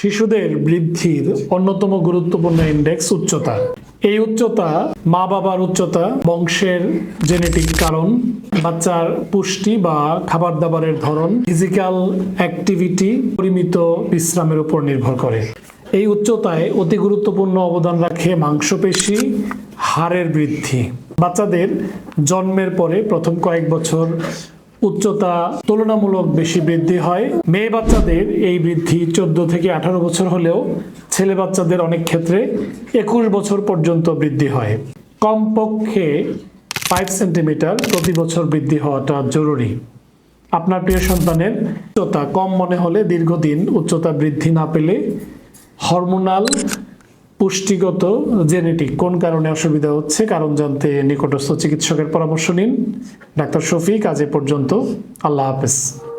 শিশুদের বৃদ্ধির অন্যতম গুরুত্বপূর্ণ ইন্ডেক্স উচ্চতা। এই উচ্চতা মা বাবার উচ্চতা, বংশের জেনেটিক কারণ, বাচ্চার পুষ্টি বা খাবার দাবারের ধরন ফিজিক্যাল অ্যাক্টিভিটি পরিমিত বিশ্রামের উপর নির্ভর করে। এই উচ্চতায় অতি গুরুত্বপূর্ণ অবদান রাখে মাংসপেশি, হাড়ের বৃদ্ধি। বাচ্চাদের জন্মের পরে প্রথম কয়েক বছর উচ্চতা তুলনামূলক বেশি বৃদ্ধি হয়। মেয়ে বাচ্চাদের এই বৃদ্ধি চোদ্দ থেকে আঠারো বছর হলেও ছেলে বাচ্চাদের অনেক ক্ষেত্রে একুশ বছর পর্যন্ত বৃদ্ধি হয়। কমপক্ষে ফাইভ সেন্টিমিটার প্রতি বছর বৃদ্ধি হওয়াটা জরুরি। আপনার প্রিয় সন্তানের উচ্চতা কম মনে হলে দীর্ঘদিন উচ্চতা বৃদ্ধি না পেলে হরমোনাল পুষ্টিগত জেনেটিক কোন কারণে অসুবিধা হচ্ছে? কারণ জানতে নিকটস্থ চিকিৎসকের পরামর্শ নিন। ডাক্তার শফিক, আজ এ পর্যন্ত। আল্লাহ হাফেজ।